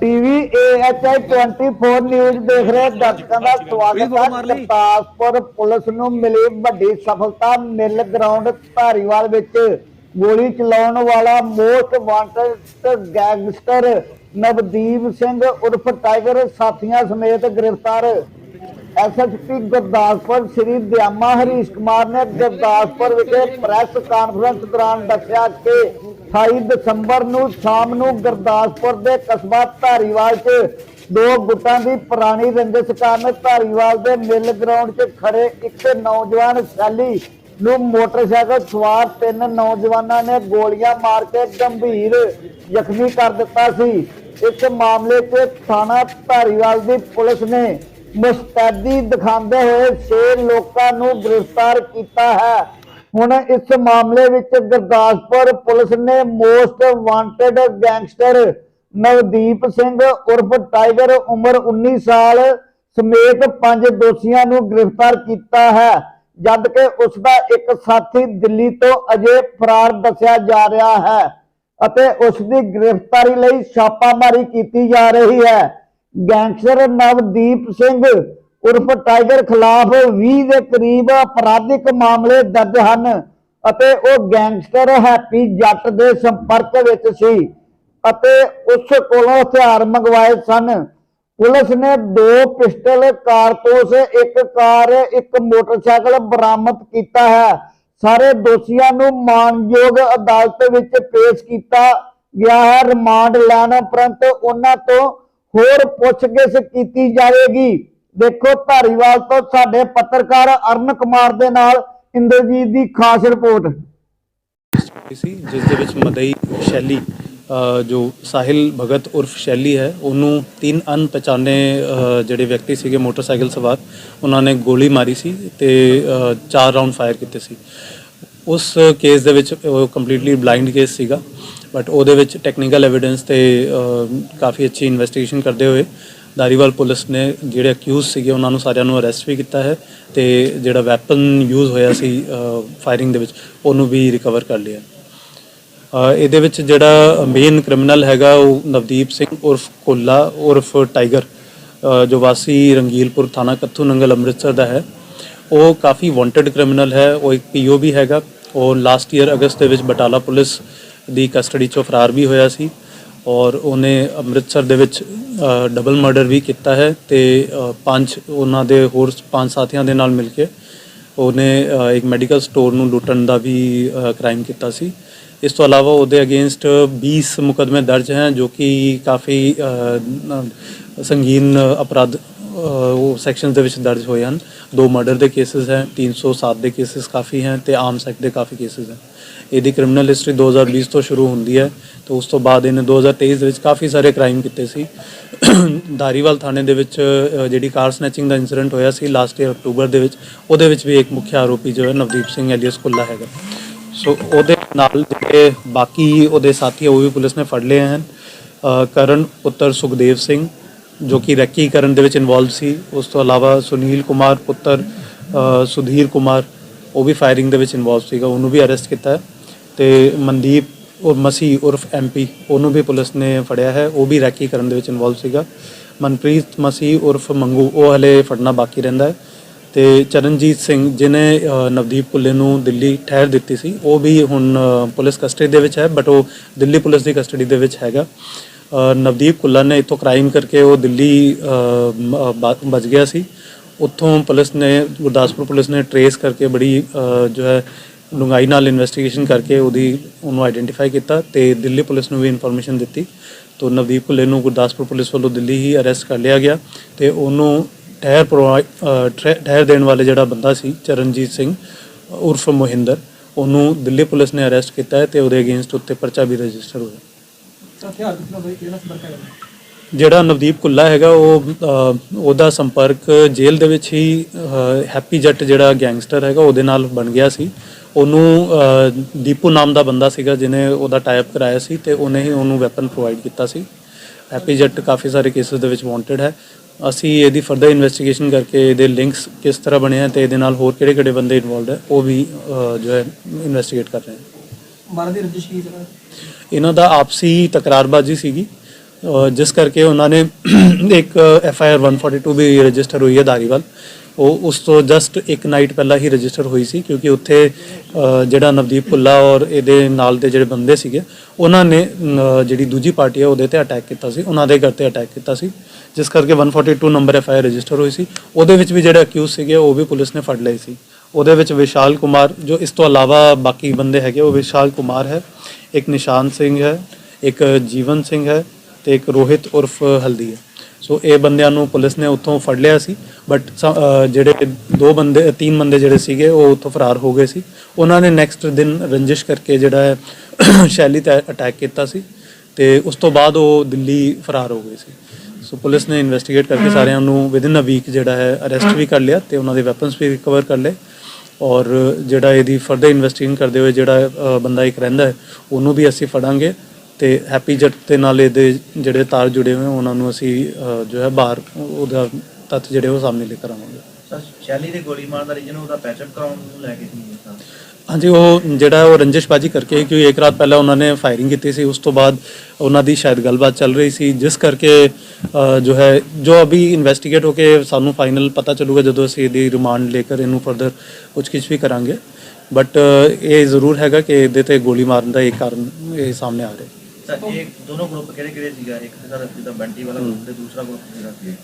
TV ਏਐਚਆਈ 24 news ਦੇਖ ਰਹੇ ਦਰਸ਼ਕਾਂ ਦਾ ਸਵਾਗਤ ਹੈ। ਕਰਤਾਰਪੁਰ ਪੁਲਿਸ ਨੂੰ ਮਿਲੀ ਵੱਡੀ ਸਫਲਤਾ ਮਿਲ ਗਰਾਊਂਡ ਧਾਰੀਵਾਲ ਵਿੱਚ। ਗੋਲੀ ਚਲਾਉਣ ਵਾਲਾ most wanted gangster Navdeep Singh ਉਰਫ ਟਾਈਗਰ ਸਾਥੀਆਂ ਸਮੇਤ ਗ੍ਰਿਫਤਾਰ। ਐਸਐਸਪੀ ਗੁਰਦਾਸਪੁਰ, ਸ੍ਰੀ ਦਿਆਮਾ ਹਰੀਸ਼ ਕੁਮਾਰ ਨੇ ਗੁਰਦਾਸਪੁਰ ਵਿਖੇ ਪ੍ਰੈਸ ਕਾਨਫਰੰਸ ਦੌਰਾਨ ਦੱਸਿਆ ਕਿ 28 ਦਸੰਬਰ ਨੂੰ ਸ਼ਾਮ ਨੂੰ ਗੁਰਦਾਸਪੁਰ ਦੇ ਕਸਬਾ ਧਾਰੀਵਾਲ 'ਚ ਦੋ ਗੁੱਟਾਂ ਦੀ ਪੁਰਾਣੀ ਰੰਜਿਸ਼ ਕਾਰਨ ਧਾਰੀਵਾਲ ਦੇ ਮਿਲ ਗਰਾਊਂਡ 'ਚ ਖੜੇ ਇੱਕ ਨੌਜਵਾਨ ਸ਼ੈਲੀ ਨੂੰ ਮੋਟਰਸਾਈਕਲ ਸਵਾਰ ਤਿੰਨ ਨੌਜਵਾਨਾਂ ਨੇ ਗੋਲੀਆਂ ਮਾਰ ਕੇ ਗੰਭੀਰ ਜ਼ਖਮੀ ਕਰ ਦਿੱਤਾ ਸੀ। ਇਸ ਮਾਮਲੇ 'ਚ ਥਾਣਾ ਧਾਰੀਵਾਲ ਦੀ ਪੁਲਿਸ ਨੇ ਮੁਸਤੈਦੀ ਦਿਖਾਉਂਦੇ ਹੋਏ ਛੇ ਲੋਕਾਂ ਨੂੰ ਗ੍ਰਿਫਤਾਰ ਕੀਤਾ ਹੈ। ਹੁਣ ਇਸ ਮਾਮਲੇ ਵਿੱਚ ਗੁਰਦਾਸਪੁਰ ਪੁਲਿਸ ਨੇ most wanted gangster Navdeep Singh ਉਰਫ ਟਾਈਗਰ ਉਮਰ 19 ਸਾਲ ਸਮੇਤ ਪੰਜ ਦੋਸ਼ੀਆਂ ਨੂੰ ਗ੍ਰਿਫਤਾਰ ਕੀਤਾ ਹੈ ਜਦ ਕਿ ਉਸ ਦਾ ਇੱਕ ਸਾਥੀ ਦਿੱਲੀ ਤੋਂ ਅਜੇ ਫਰਾਰ ਦੱਸਿਆ ਜਾ ਰਿਹਾ ਹੈ ਅਤੇ ਉਸ ਦੀ ਗ੍ਰਿਫਤਾਰੀ ਲਈ ਛਾਪਾਮਾਰੀ ਕੀਤੀ ਜਾ ਰਹੀ ਹੈ। ਗੈਂਗਸਟਰ ਨਵਦੀਪ ਸਿੰਘ ਉਰਫ ਟਾਈਗਰ ਖਿਲਾਫ 20 ਦੇ ਕਰੀਬ ਅਪਰਾਧਿਕ ਮਾਮਲੇ ਦਰਜ ਹਨ ਅਤੇ ਉਹ ਗੈਂਗਸਟਰ ਹੈਪੀ ਜੱਟ ਦੇ ਸੰਪਰਕ ਵਿੱਚ ਸੀ ਅਤੇ ਉਸ ਕੋਲੋਂ ਹਥਿਆਰ ਮੰਗਵਾਏ ਸਨ। ਪੁਲਿਸ ਨੇ ਦੋ ਪਿਸਟਲ, ਕਾਰਤੂਸ, ਇੱਕ ਕਾਰ, ਇੱਕ ਮੋਟਰਸਾਈਕਲ ਬਰਾਮਦ ਕੀਤਾ ਹੈ। ਸਾਰੇ ਦੋਸ਼ੀਆਂ ਨੂੰ ਮਾਨਯੋਗ ਅਦਾਲਤ ਵਿੱਚ ਪੇਸ਼ ਕੀਤਾ ਗਿਆ ਹੈ। ਰਿਮਾਂਡ ਲੈਣ ਉਪਰੰਤ ਉਹਨਾਂ ਤੋਂ ਹੋਰ ਪੁੱਛਗਿੱਛ ਕੀਤੀ ਜਾਵੇਗੀ। ਦੇਖੋ, ਧਾਰੀਵਾਲ ਤੋਂ ਸਾਡੇ ਪੱਤਰਕਾਰ ਅਰਨ ਕੁਮਾਰ ਦੇ ਨਾਲ ਇੰਦਰਜੀਤ ਦੀ ਖਾਸ ਰਿਪੋਰਟ। ਸੀ, ਜਿਸ ਦੇ ਵਿੱਚ ਮਦਈ ਸ਼ੈਲੀ ਜੋ ਸਾਹਿਲ ਭਗਤ ਉਰਫ ਸ਼ੈਲੀ ਹੈ, ਉਹਨੂੰ ਤਿੰਨ ਅਣਪਛਾਣੇ ਜਿਹੜੇ ਵਿਅਕਤੀ ਸੀਗੇ ਮੋਟਰਸਾਈਕਲ ਸਵਾਰ, ਉਹਨਾਂ ਨੇ ਗੋਲੀ ਮਾਰੀ ਸੀ ਤੇ ਚਾਰ ਰਾਉਂਡ ਫਾਇਰ ਕੀਤੇ ਸੀ। ਉਸ ਕੇਸ ਦੇ ਵਿੱਚ ਉਹ ਕੰਪਲੀਟਲੀ ਬਲਾਈਂਡ ਕੇਸ ਸੀਗਾ। ਬਟ ਉਹਦੇ ਵਿੱਚ ਟੈਕਨੀਕਲ ਐਵੀਡੈਂਸ ਤੇ ਕਾਫੀ ਅੱਛੀ ਇਨਵੈਸਟੀਗੇਸ਼ਨ ਕਰਦੇ ਹੋਏ ਦਾਰੀਵਾਲ ਪੁਲਿਸ ਨੇ ਜਿਹੜੇ ਅਕਿਊਜ਼ ਸੀਗੇ ਉਹਨਾਂ ਨੂੰ ਸਾਰਿਆਂ ਨੂੰ ਅਰੈਸਟ ਵੀ ਕੀਤਾ ਹੈ ਤੇ ਜਿਹੜਾ ਵੈਪਨ ਯੂਜ਼ ਹੋਇਆ ਸੀ ਫਾਇਰਿੰਗ ਦੇ ਵਿੱਚ, ਉਹਨੂੰ ਵੀ ਰਿਕਵਰ ਕਰ ਲਿਆ। ਇਹਦੇ ਵਿੱਚ ਜਿਹੜਾ ਮੇਨ ਕ੍ਰਿਮੀਨਲ ਹੈਗਾ ਉਹ ਨਵਦੀਪ ਸਿੰਘ ਉਰਫ ਕੋਲਾ ਉਰਫ ਟਾਈਗਰ ਜੋ ਵਾਸੀ ਰੰਗੀਲਪੁਰ ਥਾਣਾ ਕੱਥੂ ਨੰਗਲ ਅੰਮ੍ਰਿਤਸਰ ਦਾ ਹੈ। ਉਹ ਕਾਫੀ ਵਾਂਟਡ ਕ੍ਰਿਮੀਨਲ ਹੈ, ਉਹ ਇੱਕ ਪੀਓ ਵੀ ਹੈਗਾ। ਉਹ ਲਾਸਟ ਈਅਰ ਅਗਸਤ ਦੇ ਵਿੱਚ ਬਟਾਲਾ ਪੁਲਿਸ ਦੀ ਕਸਟਡੀ ਚੋਂ ਫਰਾਰ ਵੀ ਹੋਇਆ ਸੀ ਔਰ ਉਹਨੇ ਅੰਮ੍ਰਿਤਸਰ ਦੇ ਵਿੱਚ ਡਬਲ ਮਰਡਰ ਵੀ ਕੀਤਾ ਹੈ ਤੇ ਪੰਜ ਉਹਨਾਂ ਦੇ ਹੋਰ ਪੰਜ ਸਾਥੀਆਂ ਦੇ ਨਾਲ ਮਿਲ ਕੇ ਉਹਨੇ ਇੱਕ ਮੈਡੀਕਲ ਸਟੋਰ ਨੂੰ ਲੁੱਟਣ ਦਾ ਵੀ ਕ੍ਰਾਈਮ ਕੀਤਾ ਸੀ। ਇਸ ਤੋਂ ਇਲਾਵਾ ਉਹਦੇ ਅਗੇਂਸਟ 20 ਮੁਕਦਮੇ ਦਰਜ ਹਨ ਜੋ ਕਿ ਕਾਫੀ ਸੰਗੀਨ ਅਪਰਾਧ ਉਹ ਸੈਕਸ਼ਨਸ ਦੇ ਵਿੱਚ ਦਰਜ ਹੋਏ ਹਨ। ਦੋ ਮਰਡਰ ਦੇ ਕੇਸਸ ਹੈ 307 ਦੇ ਕੇਸਸ ਕਾਫੀ ਹੈ ਤੇ ਆਮ ਸੈਕਟ ਦੇ ਕਾਫੀ ਕੇਸਸ ਹੈ। ਇਹਦੀ ਕ੍ਰਿਮੀਨਲ ਹਿਸਟਰੀ 2020 ਤੋਂ ਸ਼ੁਰੂ ਹੁੰਦੀ ਹੈ ਤੇ ਉਸ ਤੋਂ ਬਾਅਦ ਇਹਨੇ 2023 ਦੇ ਵਿੱਚ ਕਾਫੀ ਸਾਰੇ ਕ੍ਰਾਈਮ ਕੀਤੇ ਸੀ। ਦਾਰੀਵਾਲ ਥਾਣੇ ਦੇ ਵਿੱਚ ਜਿਹੜੀ ਕਾਰ ਸਨੈਚਿੰਗ ਦਾ ਇਨਸੀਡੈਂਟ ਹੋਇਆ ਸੀ ਲਾਸਟ ਈਅਰ ਅਕਤੂਬਰ ਦੇ ਵਿੱਚ, ਉਹਦੇ ਵਿੱਚ ਵੀ ਇੱਕ ਮੁੱਖ ਆਰੋਪੀ ਜੋ ਹੈ ਨਵਦੀਪ ਸਿੰਘ ਐਲੀਅਸ ਕੁੱਲਾ ਹੈਗਾ। ਸੋ ਉਹਦੇ ਨਾਲ ਜਿਹੜੇ ਬਾਕੀ ਉਹਦੇ ਸਾਥੀ ਉਹ ਵੀ ਪੁਲਿਸ ਨੇ ਫੜ ਲਏ ਹਨ। ਕਰਨ ਪੁੱਤਰ ਸੁਖਦੇਵ ਸਿੰਘ ਜੋ ਕਿ ਰੈਕੀ ਕਰਨ ਦੇ ਵਿੱਚ ਇਨਵੋਲਵ ਸੀ। ਉਸ ਤੋਂ ਇਲਾਵਾ ਸੁਨੀਲ ਕੁਮਾਰ, ਪੁੱਤਰ ਸੁਧੀਰ ਕੁਮਾਰ, ਉਹ ਵੀ ਫਾਇਰਿੰਗ ਦੇ ਵਿੱਚ ਇਨਵੋਲਵ ਸੀਗਾ। ਉਹਨੂੰ ਵੀ ਅਰੈਸਟ ਕੀਤਾ। ਹੈ ਤੇ ਮਨਦੀਪ ਉਹ ਮਸੀਹ ਉਰਫ ਐਮਪੀ ਉਹਨੂੰ ਵੀ ਪੁਲਿਸ ਨੇ ਫੜਿਆ ਹੈ। ਉਹ ਵੀ ਰੈਕੀ ਕਰਨ ਦੇ ਵਿੱਚ ਇਨਵੋਲਵ ਸੀਗਾ। ਮਨਪ੍ਰੀਤ ਮਸੀਹ ਉਰਫ ਮੰਗੂ, ਉਹ ਹਲੇ ਫੜਨਾ ਬਾਕੀ ਰਹਿੰਦਾ ਹੈ। ਤੇ ਚਰਨਜੀਤ ਸਿੰਘ ਜਿਨੇ ਨਵਦੀਪ ਪੁੱਲੇ ਨੂੰ ਦਿੱਲੀ ਠਹਿਰ ਦਿੱਤੀ ਸੀ, ਉਹ ਵੀ ਹੁਣ ਪੁਲਿਸ ਕਸਟਡੀ ਦੇ ਵਿੱਚ ਹੈ ਬਟ ਉਹ ਦਿੱਲੀ ਪੁਲਿਸ ਦੀ ਕਸਟਡੀ ਦੇ ਵਿੱਚ ਹੈਗਾ। ਨਵਦੀਪ ਕੁੱਲਾ ਨੇ ਇਥੋਂ ਕ੍ਰਾਈਮ ਕਰਕੇ ਉਹ ਦਿੱਲੀ ਬਚ ਗਿਆ ਸੀ। ਉੱਥੋਂ ਪੁਲਿਸ ਨੇ, ਗੁਰਦਾਸਪੁਰ ਪੁਲਿਸ ਨੇ ਟਰੇਸ ਕਰਕੇ ਬੜੀ ਜੋ ਹੈ, ਡੂੰਘਾਈ ਨਾਲ ਇਨਵੈਸਟੀਗੇਸ਼ਨ ਕਰਕੇ ਉਹਦੀ, ਉਹਨੂੰ ਆਈਡੈਂਟੀਫਾਈ ਕੀਤਾ ਤੇ ਦਿੱਲੀ ਪੁਲਿਸ ਨੂੰ ਵੀ ਇਨਫੋਰਮੇਸ਼ਨ ਦਿੱਤੀ। ਤੋਂ ਨਵਦੀਪ ਕੁੱਲੇ ਨੂੰ ਗੁਰਦਾਸਪੁਰ ਪੁਲਿਸ ਵੱਲੋਂ ਦਿੱਲੀ ਹੀ ਅਰੈਸਟ ਕਰ ਲਿਆ ਗਿਆ ਤੇ ਉਹਨੂੰ ਠਹਿਰ ਪ੍ਰੋਵਾਈ- ਠਹਿਰ ਦੇਣ ਵਾਲੇ ਜਿਹੜਾ ਬੰਦਾ ਸੀ, ਚਰਨਜੀਤ ਸਿੰਘ, ਉਰਫ ਮੋਹਿੰਦਰ, ਉਹਨੂੰ ਦਿੱਲੀ ਪੁਲਿਸ ਨੇ ਅਰੈਸਟ ਕੀਤਾ ਹੈ ਤੇ ਉਹਦੇ ਅਗੇਂਸਟ ਉੱਤੇ ਪਰਚਾ ਵੀ ਰਜਿਸਟਰ ਹੋਇਆ। ਹਥਿਆਰ ਕਿਸ ਨਾਲ ਬਈ ਕਿਹੜਾ ਸੰਪਰਕ ਹੈਗਾ? ਜਿਹੜਾ ਨਵਦੀਪ ਕੁੱਲਾ ਹੈਗਾ ਉਹ ਅ, ਉਹਦਾ ਸੰਪਰਕ ਜੇਲ੍ਹ ਦੇ ਵਿੱਚ ਹੀ ਅ, ਹੈਪੀ ਜੱਟ ਜਿਹੜਾ ਗੈਂਗਸਟਰ ਹੈਗਾ ਉਹਦੇ ਨਾਲ ਬਣ ਗਿਆ ਸੀ। ਉਹਨੂੰ ਅ, ਦੀਪੂ ਨਾਮ ਦਾ ਬੰਦਾ ਸੀਗਾ ਜਿਹਨੇ ਉਹਦਾ ਟਾਈਪ ਕਰਾਇਆ ਸੀ ਤੇ ਉਹਨੇ ਹੀ ਉਹਨੂੰ ਵੈਪਨ ਪ੍ਰੋਵਾਈਡ ਕੀਤਾ ਸੀ। ਹੈਪੀ ਜੱਟ ਕਾਫੀ ਸਾਰੇ ਕੇਸਿਸ ਦੇ ਵਿੱਚ ਵਾਂਟਡ ਹੈ। ਅਸੀਂ ਇਹਦੀ ਫਰਦਰ ਇਨਵੈਸਟੀਗੇਸ਼ਨ ਕਰਕੇ ਇਹਦੇ ਲਿੰਕਸ ਕਿਸ ਤਰ੍ਹਾਂ ਬਣੇ ਆ ਤੇ ਇਹਦੇ ਨਾਲ ਹੋਰ ਕਿਹੜੇ ਕਿਹੜੇ ਬੰਦੇ ਇਨਵੋਲਡ ਹੈ ਉਹ ਵੀ ਅ, ਜੋ ਹੈ ਇਨਵੈਸਟੀਗੇਟ ਕਰ ਰਹੇ ਹਾਂ। ਮਾਰਨ ਦੀ ਰੰਜਿਸ਼ ਕੀ ਜਰਾ ਇਹਨਾਂ ਦਾ ਆਪਸੀ ਤਕਰਾਰਬਾਜ਼ੀ ਸੀਗੀ। ਜਿਸ ਕਰਕੇ ਉਹਨਾਂ ਨੇ ਇੱਕ ਐਫ ਆਈ ਆਰ 142 ਵੀ ਰਜਿਸਟਰ ਹੋਈ ਹੈ ਧਾਰੀਵਾਲ। ਉਹ ਉਸ ਤੋਂ ਜਸਟ ਇੱਕ ਨਾਈਟ ਪਹਿਲਾਂ ਹੀ ਰਜਿਸਟਰ ਹੋਈ ਸੀ ਕਿਉਂਕਿ ਉੱਥੇ ਜਿਹੜਾ ਨਵਦੀਪ ਭੁੱਲਾ ਔਰ ਇਹਦੇ ਨਾਲ ਦੇ ਜਿਹੜੇ ਬੰਦੇ ਸੀਗੇ, ਉਹਨਾਂ ਨੇ ਜਿਹੜੀ ਦੂਜੀ ਪਾਰਟੀ ਹੈ ਉਹਦੇ ਤੇ ਅਟੈਕ ਕੀਤਾ ਸੀ, ਉਹਨਾਂ ਦੇ ਘਰ ਤੇ ਅਟੈਕ ਕੀਤਾ ਸੀ। ਜਿਸ ਕਰਕੇ 142 number F I R register ਹੋਈ ਸੀ। ਉਹਦੇ ਵਿੱਚ ਵੀ ਜਿਹੜੇ ਅਕਿਊਜ਼ ਸੀਗੇ ਉਹ ਵੀ ਪੁਲਿਸ ਨੇ ਫੜ ਲਏ ਸੀ। ਉਹਦੇ ਵਿੱਚ ਵਿਸ਼ਾਲ ਕੁਮਾਰ ਜੋ ਇਸ ਤੋਂ ਇਲਾਵਾ ਬਾਕੀ ਬੰਦੇ ਹੈਗੇ ਉਹ ਵਿਸ਼ਾਲ ਕੁਮਾਰ ਹੈ ਇੱਕ ਨਿਸ਼ਾਨ ਸਿੰਘ ਹੈ ਇੱਕ ਜੀਵਨ ਸਿੰਘ ਹੈ ਤੇ ਇੱਕ ਰੋਹਿਤ ਉਰਫ ਹਲਦੀ ਹੈ। ਸੋ ਇਹ ਬੰਦਿਆਂ ਨੂੰ ਪੁਲਿਸ ਨੇ ਉੱਥੋਂ ਫੜ ਲਿਆ ਸੀ ਬਟ ਜਿਹੜੇ ਦੋ ਬੰਦੇ ਤਿੰਨ ਬੰਦੇ ਜਿਹੜੇ ਸੀਗੇ ਉਹ ਉੱਥੋਂ ਫਰਾਰ ਹੋ ਗਏ ਸੀ। ਉਹਨਾਂ ਨੇ ਨੈਕਸਟ ਦਿਨ ਰੰਜਿਸ਼ ਕਰਕੇ ਜਿਹੜਾ ਹੈ ਸ਼ੈਲੀ ਤੇ ਅਟੈਕ ਕੀਤਾ ਸੀ ਤੇ ਉਸ ਤੋਂ ਬਾਅਦ ਉਹ ਦਿੱਲੀ ਫਰਾਰ ਹੋ ਗਏ ਸੀ। ਸੋ ਪੁਲਿਸ ਨੇ ਇਨਵੈਸਟੀਗੇਟ ਕਰਕੇ ਸਾਰਿਆਂ ਨੂੰ ਵਿਦਿਨ ਅ ਵੀਕ ਜਿਹੜਾ ਹੈ ਅਰੈਸਟ ਵੀ ਕਰ ਲਿਆ ਤੇ ਉਹਨਾਂ ਦੇ ਵੈਪਨਸ ਵੀ ਰਿਕਵਰ ਕਰ ਲਏ। ਔਰ ਜਿਹੜਾ ਇਹਦੀ ਫਰਦਰ ਇਨਵੈਸਟੀਗੇਸ਼ਨ ਕਰਦੇ ਹੋਏ ਜਿਹੜਾ ਬੰਦਾ ਇੱਕ ਰਹਿੰਦਾ ਹੈ, ਉਹਨੂੰ ਵੀ ਅਸੀਂ ਫੜਾਂਗੇ ਤੇ ਹੈਪੀ ਜੱਟ ਦੇ ਨਾਲ ਇਹਦੇ ਜਿਹੜੇ ਤਾਰ ਜੁੜੇ ਹੋਏ ਉਹਨਾਂ ਨੂੰ ਅਸੀਂ ਜੋ ਹੈ ਬਾਹਰ ਉਹਦਾ ਤੱਥ ਜਿਹੜੇ ਉਹ ਸਾਹਮਣੇ ਲੈ ਕਰਾਵਾਂਗੇ ਸ਼ੈਲੀ ਦੇ ਗੋਲੀ ਮਾਰਨ ਦਾ ਰੀਜਨ ਉਹਦਾ ਪੈਚਅਪ ਕਰਾਉਣ ਨੂੰ ਲੈ ਕੇ ਸੀ ਹਾਂਜੀ, ਉਹ ਜਿਹੜਾ ਉਹ ਰੰਜਿਸ਼ਬਾਜੀ ਕਰਕੇ ਕਿਉਂਕਿ ਇੱਕ ਰਾਤ ਪਹਿਲਾਂ ਉਹਨਾਂ ਨੇ ਫਾਇਰਿੰਗ ਕੀਤੀ ਸੀ, ਉਸ ਤੋਂ ਬਾਅਦ ਉਹਨਾਂ ਦੀ ਸ਼ਾਇਦ ਗੱਲਬਾਤ ਚੱਲ ਰਹੀ ਸੀ, ਜਿਸ ਕਰਕੇ ਜੋ ਹੈ, ਜੋ ਅਭੀ ਇਨਵੈਸਟੀਗੇਟ ਹੋ ਕੇ ਸਾਨੂੰ ਫਾਈਨਲ ਪਤਾ ਚੱਲੂਗਾ ਜਦੋਂ ਅਸੀਂ ਇਹਦੀ ਰਿਮਾਂਡ ਲੈ ਕੇ ਇਹਨੂੰ ਫਰਦਰ ਪੁੱਛਗਿੱਛ ਵੀ ਕਰਾਂਗੇ। ਬਟ ਇਹ ਜ਼ਰੂਰ ਹੈਗਾ ਕਿ ਇਹਦੇ ਤੇ ਗੋਲੀ ਮਾਰਨ ਦਾ ਇਹ ਕਾਰਨ ਇਹ ਸਾਹਮਣੇ ਆ ਰਿਹਾ ਸਰ ਇਹ ਦੋਨੋਂ ਗਰੁੱਪ ਕਿਹੜੇ ਕਿਹੜੇ ਸੀਗਾ? ਇੱਕ ਤੇ ਸਰ ਜਿੱਦਾਂ ਬੰਟੀ ਵਾਲਾ ਗਰੁੱਪ ਤੇ ਦੂਸਰਾ ਗਰੁੱਪ ਜਿਹੜਾ ਸੀ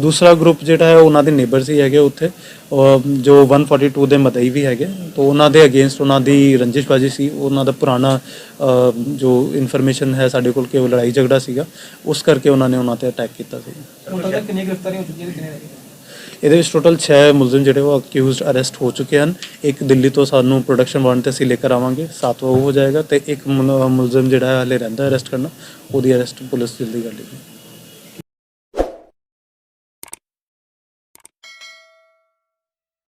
ਦੂਸਰਾ ਗਰੁੱਪ ਜਿਹੜਾ ਹੈ ਉਹਨਾਂ ਦੇ ਨੇਬਰਸ ਹੀ ਹੈਗੇ ਉੱਥੇ। ਅਹ ਜੋ 142 ਦੇ ਮਦਈ ਵੀ ਹੈਗੇ। ਤੋਂ ਉਹਨਾਂ ਦੇ ਅਗੇਂਸਟ ਉਹਨਾਂ ਦੀ ਰੰਜਿਸ਼ਬਾਜੀ ਸੀ। ਉਹਨਾਂ ਦਾ ਪੁਰਾਣਾ ਅਹ, ਜੋ ਇਨਫੋਰਮੇਸ਼ਨ ਹੈ ਸਾਡੇ ਕੋਲ ਕਿ ਉਹ ਲੜਾਈ ਝਗੜਾ ਸੀਗਾ। ਉਸ ਕਰਕੇ ਉਹਨਾਂ ਨੇ ਉਹਨਾਂ ਤੇ ਅਟੈਕ ਕੀਤਾ ਸੀ। ਹੁਣ ਤੱਕ ਕਿੰਨੀ ਗ੍ਰਿਫਤਾਰੀ ਹੋ ਚੁੱਕੀ ਹੈ ਕਿੰਨੇ ਇਹਦੇ ਵਿੱਚ ਟੋਟਲ 6 ਮੁਲਜ਼ਮ ਜਿਹੜੇ ਉਹ ਅਕਿਊਜ਼ਡ ਅਰੈਸਟ ਹੋ ਚੁੱਕੇ ਹਨ। ਇੱਕ ਦਿੱਲੀ ਤੋਂ ਸਾਨੂੰ ਪ੍ਰੋਡਕਸ਼ਨ ਵਾਰੰਟ ਤੇ ਅਸੀਂ ਲੈ ਕੇ ਆਵਾਂਗੇ। ਸਾਤਵਾਂ ਉਹ ਹੋ ਜਾਏਗਾ ਤੇ ਇੱਕ ਮੁਲ- ਮੁਲਜ਼ਮ ਜਿਹੜਾ ਹੈ ਹਲੇ ਰਹਿੰਦਾ ਅਰੈਸਟ ਕਰਨਾ। ਉਹਦੀ ਅਰੈਸਟ ਪੁਲਿਸ ਜਲਦੀ ਕਰ ਲੇਗੀ